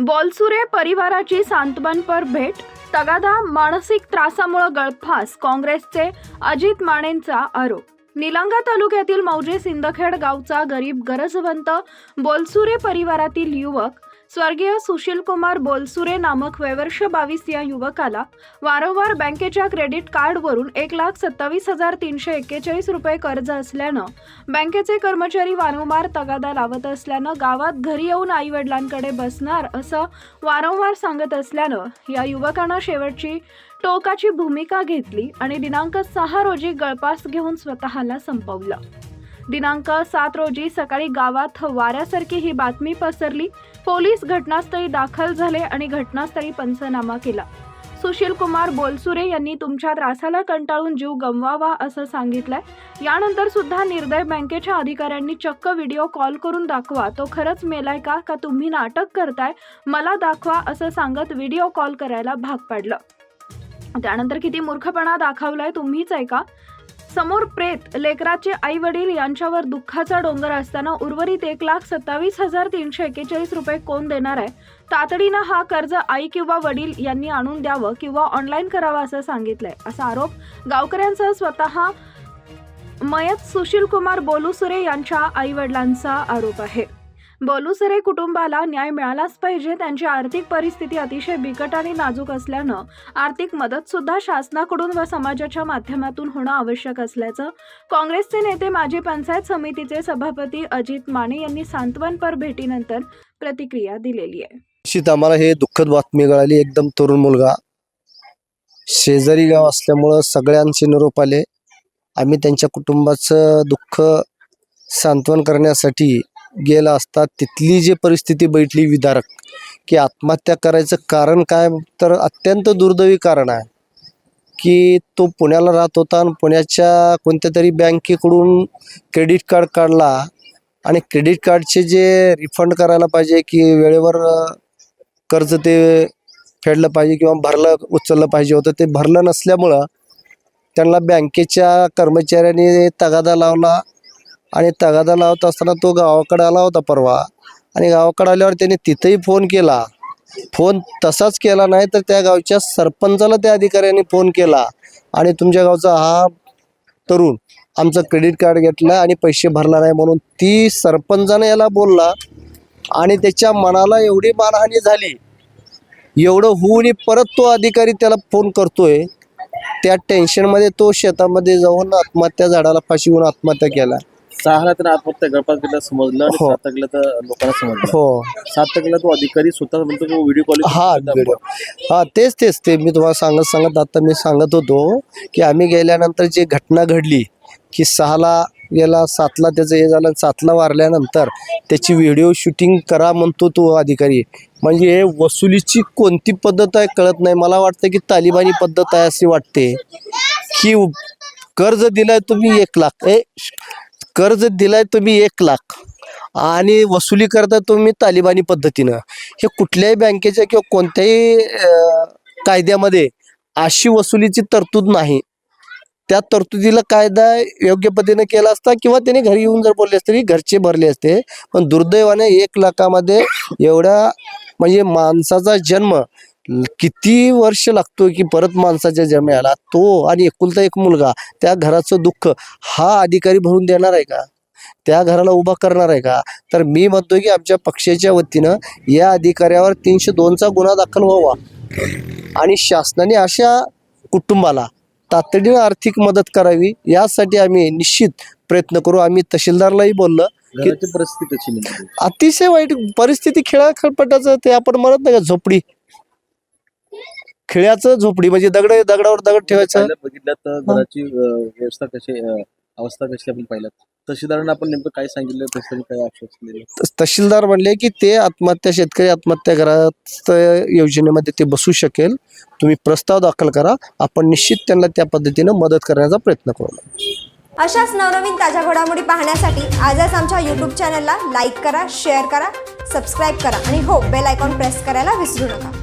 बॉलसुरे परिवाराची सांत्वनपर भेट तगादा मानसिक त्रासामुळे गळफास काँग्रेसचे अजित मानेंचा आरोप. निलंगा तालुक्यातील मौजे सिंदखेड गावचा गरीब गरजवंत बोलसुरे परिवारातील युवक स्वर्गीय सुशील कुमार बोलसुरे नामक वयवर्ष बावीस या युवकाला वारंवार बँकेच्या क्रेडिट कार्डवरून एक लाख सत्तावीस हजार तीनशे एक्केचाळीस रुपये कर्ज असल्यानं बँकेचे कर्मचारी वारंवार तगादा लावत असल्यानं गावात घरी येऊन आई वडिलांकडे बसणार असं वारंवार सांगत असल्यानं या युवकानं शेवटची टोकाची भूमिका घेतली आणि दिनांक सहा रोजी गळपास घेऊन स्वतःला संपवलं. दिनांक सात रोजी सकाळी गावात वाऱ्यासारखी ही बातमी पसरली. पोलीस घटनास्थळी दाखल झाले आणि घटनास्थळी पंचनामा केला. सुशील कुमार बोलसुरे यांनी तुमच्या त्रासाला कंटाळून जीव गमवावा असं सांगितलंय. यानंतर सुद्धा निर्दय बँकेच्या अधिकाऱ्यांनी चक्क व्हिडिओ कॉल करून दाखवा. तो खरंच मेलाय का? का तुम्ही नाटक करताय? मला दाखवा असं सांगत व्हिडिओ कॉल करायला भाग पाडलं. त्यानंतर किती मूर्खपणा दाखवलाय तुम्हीच आहे का समोर प्रेत लेकराचे आई वडील यांच्यावर दुःखाचा डोंगर असताना उर्वरित एक लाख सत्तावीस हजार तीनशे एक्केचाळीस रुपये कोण देणार आहे? तातडीनं हा कर्ज आई किंवा वडील यांनी आणून द्यावं किंवा ऑनलाईन करावं असं सांगितलंय. असा आरोप गावकऱ्यांसह स्वतः मयत सुशील कुमार बोलुसुरे यांच्या आई वडिलांचा आरोप आहे. बलुसरे कुटुंबाला न्याय मिळालाच पाहिजे. त्यांची आर्थिक परिस्थिती अतिशय बिकट आणि नाजूक असल्यानं आर्थिक मदत सुद्धा शासनाकडून व समाजाच्या माध्यमातून होणं आवश्यक असल्याचं काँग्रेसचे नेते माजी पंचायत समितीचे सभापती अजित माने यांनी सांत्वनपर भेटीनंतर प्रतिक्रिया दिलेली आहे. निश्चित आम्हाला हे दुःखद बातमी कळाली. एकदम तरुण मुलगा. शेजारी गाव असल्यामुळं सगळ्यांचे निरोप आले. आम्ही त्यांच्या कुटुंबाचं दुःख सांत्वन करण्यासाठी गेला असता तिथली जी परिस्थिती बैठली विदारक की आत्महत्या करायचं कारण काय तर अत्यंत दुर्दैवी कारण आहे की तो पुण्याला राहत होता आणि पुण्याच्या कोणत्या तरी बँकेकडून क्रेडिट कार्ड काढला आणि क्रेडिट कार्डचे जे रिफंड करायला पाहिजे की वेळेवर कर्ज ते फेडलं पाहिजे किंवा भरलं उचललं पाहिजे होतं ते भरलं नसल्यामुळं त्यांना बँकेच्या कर्मचाऱ्यांनी तगादा लावला आणि तगादा लावत असताना तो गावाकडे आला होता परवा. आणि गावाकडे आल्यावर त्याने तिथंही फोन केला. फोन तसाच केला नाही तर त्या गावच्या सरपंचाला त्या अधिकाऱ्यांनी फोन केला. आणि तुमच्या गावचा हा तरुण आमचं क्रेडिट कार्ड घेतलं आणि पैसे भरला नाही म्हणून ती सरपंचानं याला बोलला. आणि त्याच्या मनाला एवढी मानहानी झाली. एवढं होऊन परत तो अधिकारी त्याला फोन करतोय. त्या टेन्शनमध्ये तो शेतामध्ये जाऊन आत्महत्या झाडाला फाशी होऊन आत्महत्या केला. सहाला तर आत्महत्या गळपास समजलं आणि हो. सात तर लोकांना समजलं. हो. सात तो अधिकारी स्वतः म्हणतो की व्हिडिओ कॉल हा व्हिडिओ हा तेच तेच ते मी तुम्हाला सांगत सांगत आता मी सांगत होतो की आम्ही गेल्यानंतर जी घटना घडली की सहाला गेला सातला त्याचं हे झालं सातला वारल्यानंतर त्याची व्हिडिओ शूटिंग करा म्हणतो तो अधिकारी. म्हणजे हे वसुलीची कोणती पद्धत आहे कळत नाही. मला वाटतं की तालिबानी पद्धत आहे अशी वाटते. की कर्ज दिलाय तुम्ही एक लाख. ए कर्ज दिलाय तुम्ही एक लाख. आणि वसुली करता तुम्ही तालिबानी पद्धतीनं. हे कुठल्याही बँकेच्या किंवा कोणत्याही कायद्यामध्ये अशी वसुलीची तरतूद नाही. त्या तरतुदीला कायदा योग्य पद्धतीने केला असता किंवा त्याने घरी येऊन जर बोलले असते तरी घरचे भरले असते पण दुर्दैवाने एक लाखामध्ये एवढा म्हणजे माणसाचा जन्म किती वर्ष लागतो की परत माणसाच्या जन्म याला तो आणि एकुलता एक मुलगा त्या घराचं दुःख हा अधिकारी भरून देणार आहे का? त्या घराला उभा करणार आहे का? तर मी म्हणतोय की आमच्या पक्षाच्या वतीनं या अधिकाऱ्यावर तीनशे दोनचा गुन्हा दाखल व्हावा. आणि शासनाने अशा कुटुंबाला तातडीनं आर्थिक मदत करावी यासाठी आम्ही निश्चित प्रयत्न करू. आम्ही तहसीलदारलाही बोललं घराची परिस्थिती? अतिशय वाईट परिस्थिती खेळा खेळपटाचं ते आपण म्हणत नाही का झोपडी. खेळाचं झोपडी म्हणजे दगड दगडावर दगड ठेवायचं? पाहिलं बघितलं तर घराची व्यवस्था कशी अवस्था कशी आपण पाहिल्यात? तहसीलदारांना आपण नेमकं काय सांगितलं? तहसील काय आश्वासन तहसीलदार म्हणले की ते आत्महत्या शेतकरी आत्महत्या घरात योजनेमध्ये ते बसू शकेल. तुम्ही प्रस्ताव दाखल करा. आपण निश्चित त्यांना त्या पद्धतीनं मदत करण्याचा प्रयत्न करू. अशाच नवनवीन ताज्या घडामोडी पाहण्यासाठी आजच आमच्या यूट्यूब चॅनलला लाईक करा शेअर करा सबस्क्राईब करा. आणि हो बेल आयकॉन प्रेस करायला विसरू नका.